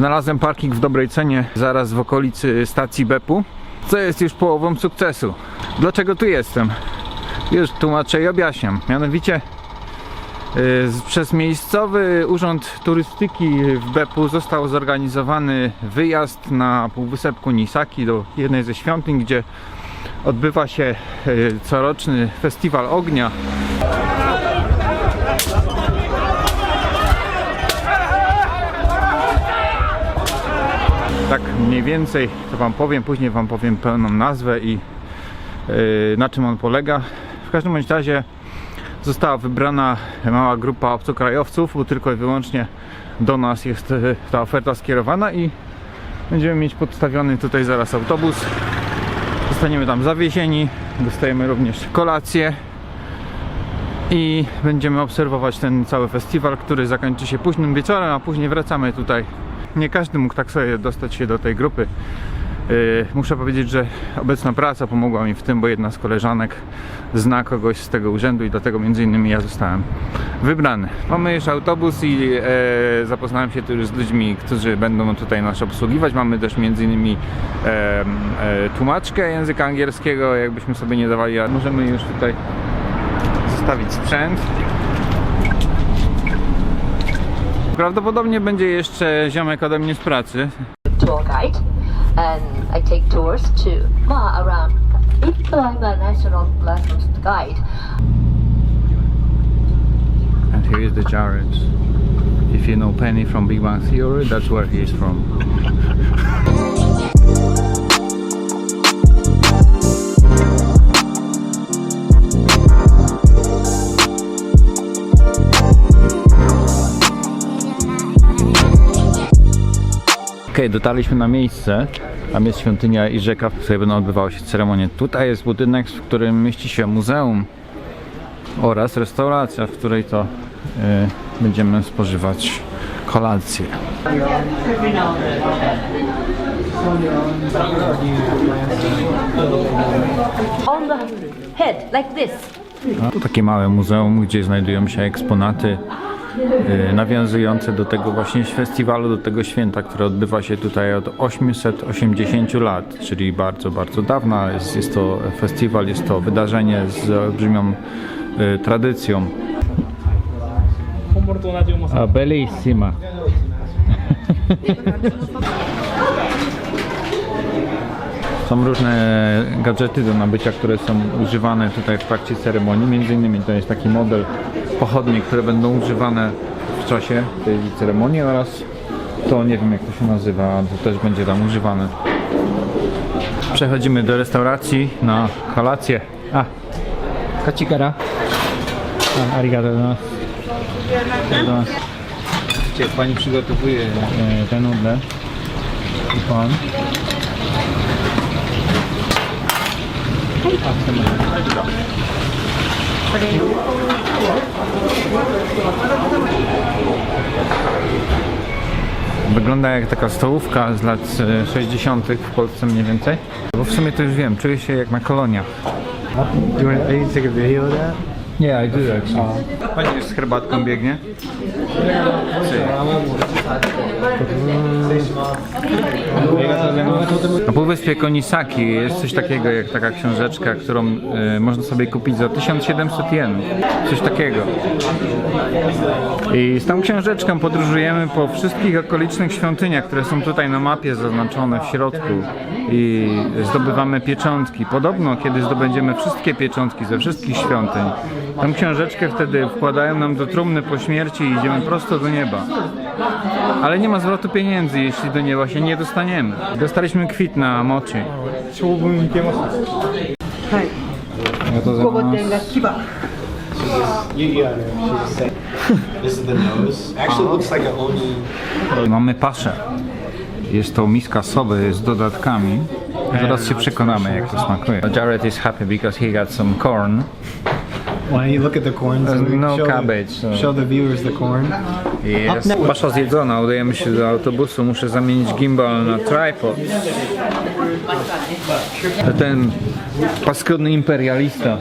Znalazłem parking w dobrej cenie, zaraz w okolicy stacji Bepu, co jest już połową sukcesu. Dlaczego tu jestem? Już tłumaczę i objaśniam. Mianowicie y, przez miejscowy urząd turystyki w Bepu został zorganizowany wyjazd na półwysep Kunisaki do jednej ze świątyń, gdzie odbywa się y, coroczny festiwal ognia. Mniej więcej to Wam powiem, później Wam powiem pełną nazwę i yy, na czym on polega. W każdym bądź razie została wybrana mała grupa obcokrajowców, bo tylko i wyłącznie do nas jest yy, ta oferta skierowana i będziemy mieć podstawiony tutaj zaraz autobus. Zostaniemy tam zawiezieni, dostajemy również kolację i będziemy obserwować ten cały festiwal, który zakończy się późnym wieczorem, a później wracamy tutaj. Nie każdy mógł tak sobie dostać się do tej grupy. Yy, Muszę powiedzieć, że obecna praca pomogła mi w tym, bo jedna z koleżanek zna kogoś z tego urzędu i dlatego między innymi ja zostałem wybrany. Mamy już autobus i e, zapoznałem się tu już z ludźmi, którzy będą tutaj nas obsługiwać. Mamy też między innymi e, e, tłumaczkę języka angielskiego, jakbyśmy sobie nie dawali, ale możemy już tutaj zostawić sprzęt. Prawdopodobnie będzie jeszcze ziomek ode mnie z pracy. tour guide and I take tours to well, around if I'm a national licensed guide And here is the Jared. If you know Penny from Big Bang Theory, that's where he is from. dotarliśmy na miejsce. Tam jest świątynia i rzeka, w której będą odbywały się ceremonie. Tutaj jest budynek, w którym mieści się muzeum oraz restauracja, w której to y, będziemy spożywać kolację. on the head like this. No, to takie małe muzeum, gdzie znajdują się eksponaty E, nawiązujące do tego właśnie festiwalu, do tego święta, które odbywa się tutaj od 880 lat, czyli bardzo, bardzo dawna. Jest, jest to festiwal, jest to wydarzenie z olbrzymią e, tradycją. A bellissima. Są różne gadżety do nabycia, które są używane tutaj w trakcie ceremonii. Między innymi to jest taki model pochodni, które będą używane w czasie tej ceremonii oraz to nie wiem jak to się nazywa, to też będzie tam używane. Przechodzimy do restauracji na kolację. A, kacikara. A, arigato gozaimasu. Widzicie, jak pani przygotowuje e, te nudle. I pan. A, chcemy. Wygląda jak taka stołówka z lat e, 60. w Polsce mniej więcej. Bo w sumie to już wiem, czuję się jak na koloniach. Do you want to take a video of that? Nie, I do actually. Pani już z herbatką biegnie? Na Półwyspie Konisaki jest coś takiego jak taka książeczka, którą y, można sobie kupić za 1700 jenów. Coś takiego. I z tą książeczką podróżujemy po wszystkich okolicznych świątyniach, które są tutaj na mapie zaznaczone w środku i zdobywamy pieczątki. Podobno, kiedy zdobędziemy wszystkie pieczątki ze wszystkich świątyń, tą książeczkę wtedy wkładają nam do trumny po śmierci i idziemy prosto do nieba. Ale nie ma zwrotu pieniędzy, jeśli do nieba się nie dostaniemy. Dostaliśmy kwit na mochi. 長文いけます You got it. This is the nose. Actually, looks like an oni. Mamy paszę. Jest to miska soby z dodatkami. Zaraz się przekonamy jak to smakuje. Jared is happy because he got some corn. Why you look at the corn? So we no show, cabbage, so- Show the viewers the corn. Jest. Pasza zjedzona, udajemy się do autobusu. Muszę zamienić gimbal na tripod. To Ten paskudny imperialista.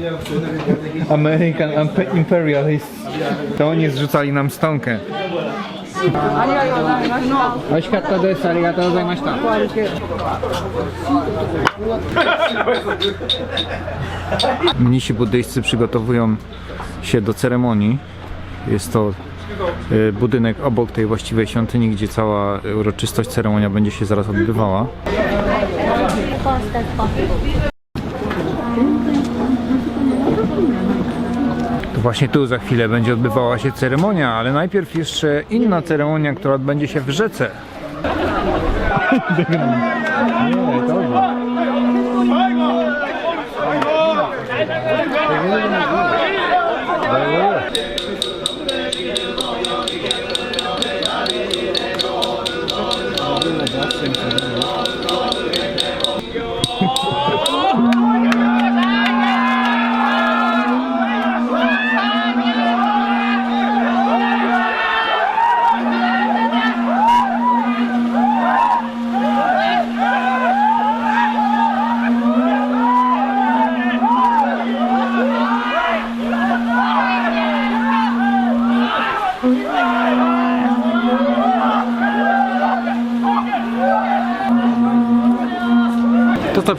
American impe- imperialist. To oni zrzucali nam stonkę. 美味しかったです。ありがとうございました。Mnisi buddyjscy przygotowują się do ceremonii. Jest to e, budynek obok tej właściwej świątyni, gdzie cała uroczystość, ceremonia będzie się zaraz odbywała. To właśnie tu za chwilę będzie odbywała się ceremonia, ale najpierw jeszcze inna ceremonia, która odbędzie się w rzece. To,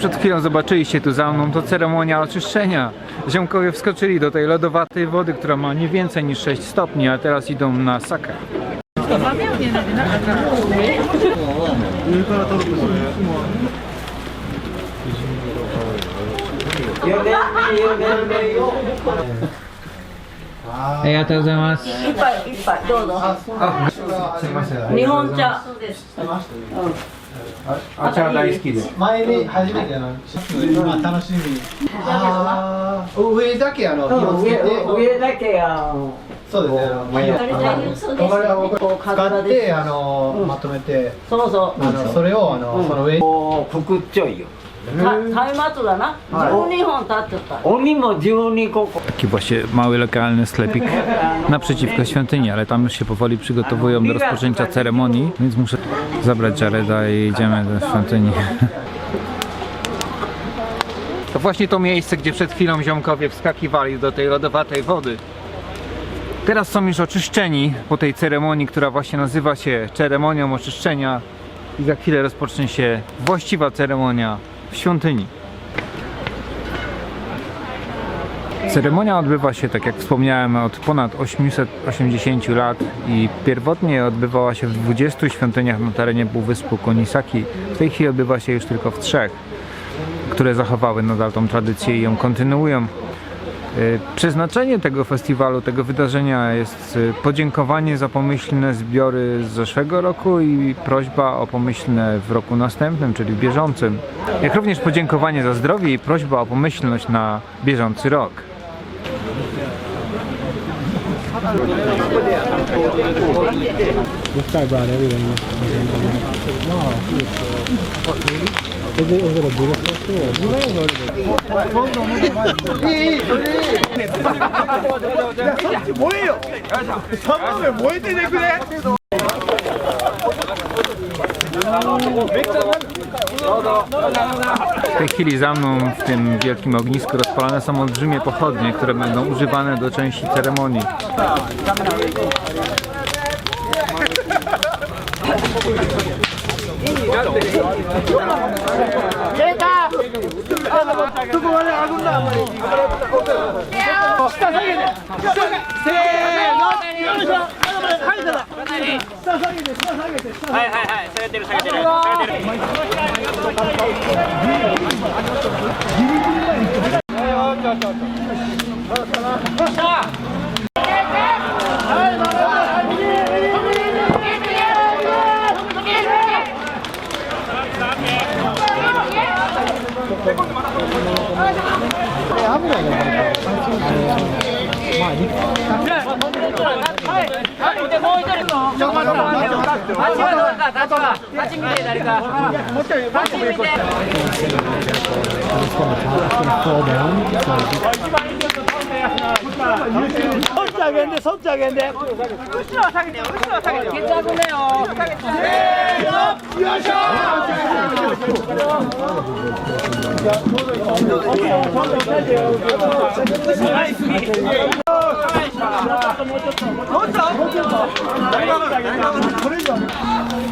przed chwilą zobaczyliście tu za mną, to ceremonia oczyszczenia. Ziomkowie wskoczyli do tej lodowatej wody, która ma nie więcej niż 6 stopni, a teraz idą na sakę. Arigatou 一杯一杯どうぞ。日本茶。 お茶大好きです。前に初めてあの、まあ楽しみ。ああ、上だけあの、火をつけて、上だけがそうですね、あの、火をこう使って、あの、まとめて、そうそう。あの、それをあの、その上に。くっちょいよた松明だな。12本立ってた。鬼も12個 Taki właśnie mały lokalny sklepik naprzeciwko świątyni, ale tam już się powoli przygotowują do rozpoczęcia ceremonii, więc muszę zabrać Jareda i idziemy do świątyni. To właśnie to miejsce, gdzie przed chwilą ziomkowie wskakiwali do tej lodowatej wody. Teraz są już oczyszczeni po tej ceremonii, która właśnie nazywa się ceremonią oczyszczenia i za chwilę rozpocznie się właściwa ceremonia w świątyni. Ceremonia odbywa się, tak jak wspomniałem, od ponad 880 lat i pierwotnie odbywała się w 20 świątyniach na terenie Półwyspu Konisaki. W tej chwili odbywa się już tylko w trzech, które zachowały nadal tą tradycję i ją kontynuują. Y, Przeznaczenie tego festiwalu, tego wydarzenia jest y, podziękowanie za pomyślne zbiory z zeszłego roku i prośba o pomyślne w roku następnym, czyli bieżącym. Jak również podziękowanie za zdrowie i prośba o pomyślność na bieżący rok. This guy brought everything. Wow. Is it, is it a Buddhist festival? 뭐예요? 선물을 뭐 했는데 그래? 맥주 한 잔. W tej chwili za mną w tym wielkim ognisku rozpalane są olbrzymie pochodnie, które będą używane do części ceremonii. はい。だガトが初めて誰か初めて 손자 하겠는데 손자 하겠는데 으쌰 사겠네요 으쌰 사겠네요 괜찮네요 사겠죠 으쌰 나이스 멈췄다 멈췄다 멈췄다 멈췄다 멈췄다 멈췄다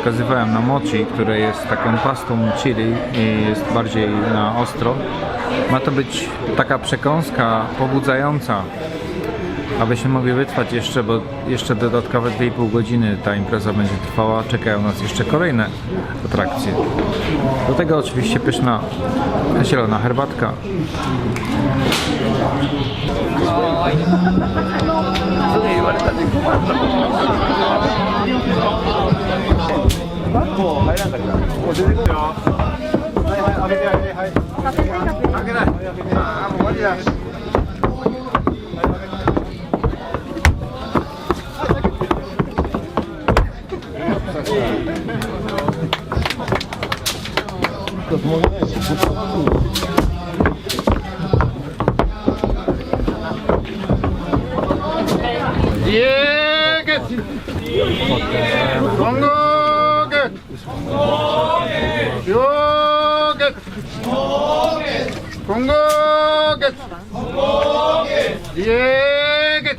pokazywałem, na mochi, które jest taką pastą chili i jest bardziej na ostro. Ma to być taka przekąska pobudzająca, abyśmy mogli wytrwać jeszcze, bo jeszcze dodatkowe 2,5 godziny ta impreza będzie trwała. Czekają nas jeszcze kolejne atrakcje. Do tego oczywiście pyszna zielona herbatka. バッグも入らんかったもう出てくるよはいはい開けて開けてはい開けない開けないああもう終わりだもうない。 관광객 요객 공공객 예객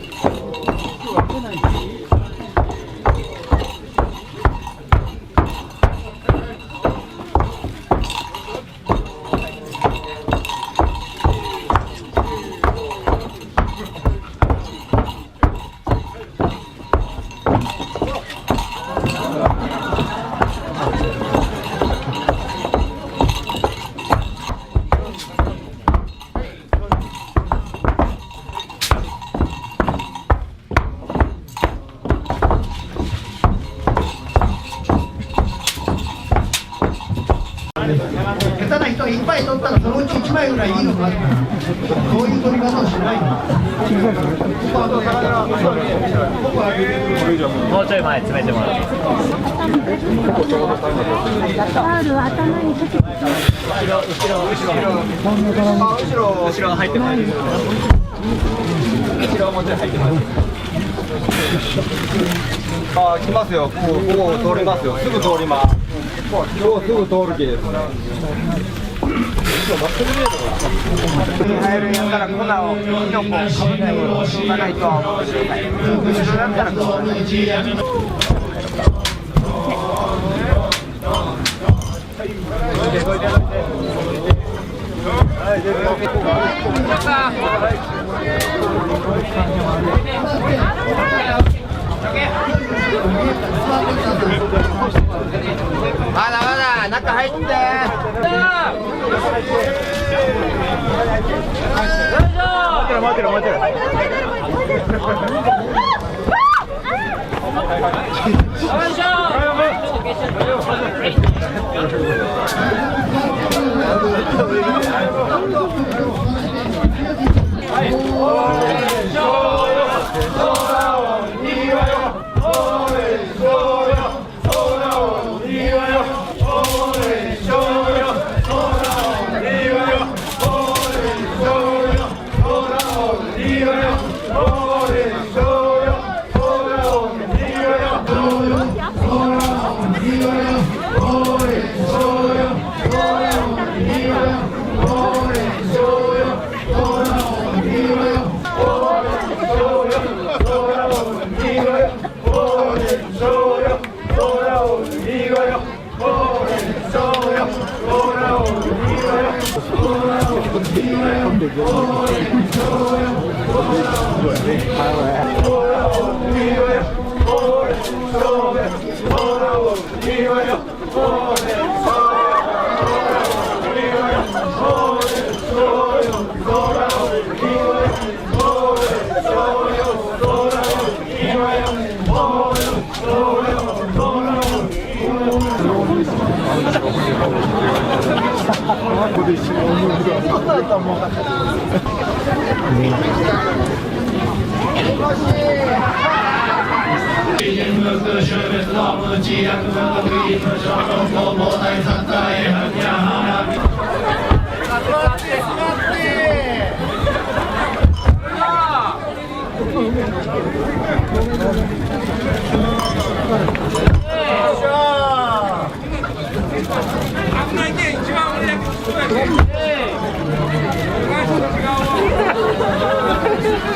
もうちょい前詰めてもらってか後ろも入ってあ来ますよここ通りますよすぐ通ります今日すぐ通る気です入るんやったら粉をキノをかぶってもないとは思い後ろい、出い。まだまだ中入って。待って待って待って。আপনাকে Thank you.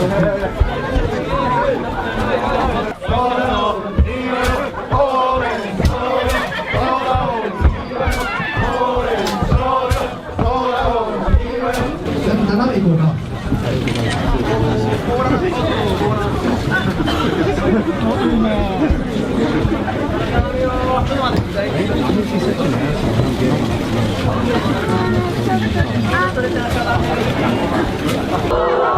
ああ、それじゃあ。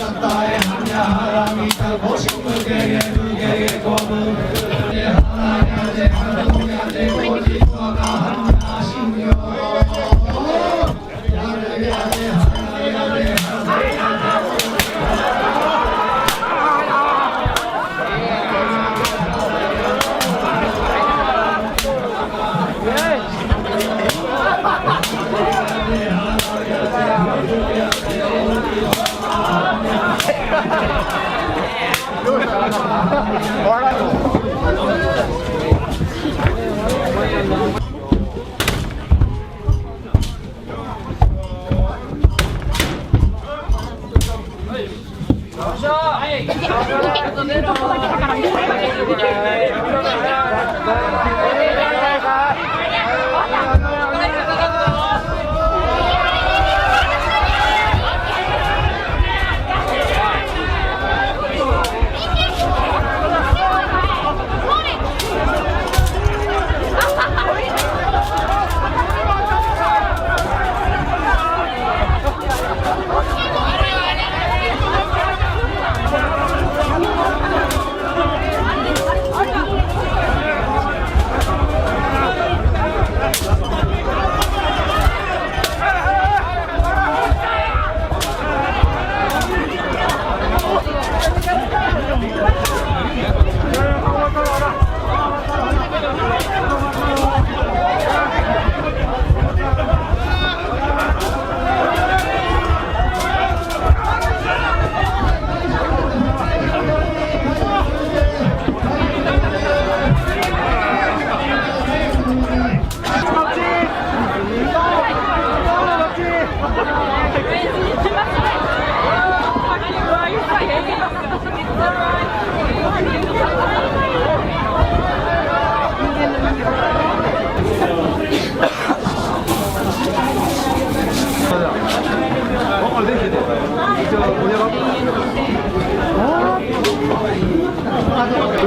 はい。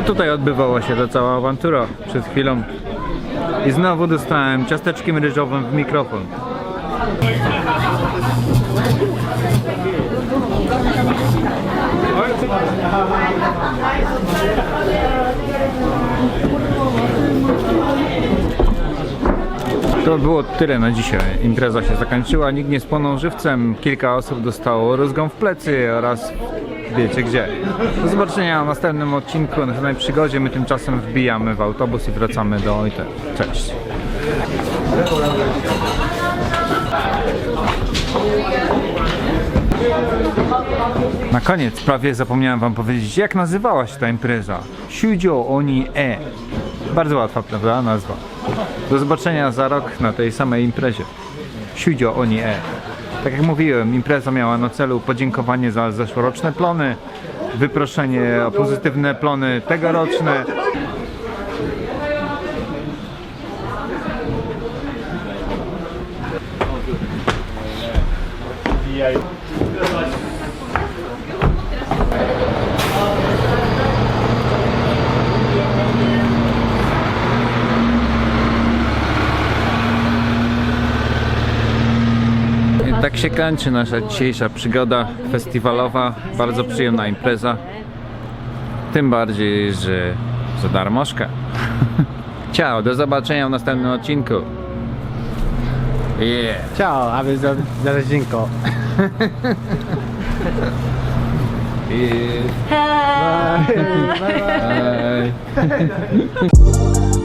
Tutaj odbywała się ta cała awantura przed chwilą. I znowu dostałem ciasteczkiem ryżowym w mikrofon. To było tyle na dzisiaj. Impreza się zakończyła, nikt nie spłonął żywcem, kilka osób dostało rozgą w plecy oraz wiecie gdzie. Do zobaczenia w następnym odcinku, na następnej przygodzie. My tymczasem wbijamy w autobus i wracamy do Ojte. Cześć. Na koniec prawie zapomniałem wam powiedzieć, jak nazywała się ta impreza. Shujo Oni E. Bardzo łatwa, prawda, nazwa. Do zobaczenia za rok na tej samej imprezie. Shujo Oni E. Tak jak mówiłem, impreza miała na celu podziękowanie za zeszłoroczne plony, wyproszenie o pozytywne plony tegoroczne. I tak się kończy nasza dzisiejsza przygoda festiwalowa. Bardzo przyjemna impreza. Tym bardziej, że za darmożka. Ciao, do zobaczenia w następnym odcinku. Yeah. Ciao, a wy za, zaraz I... Hi. Bye.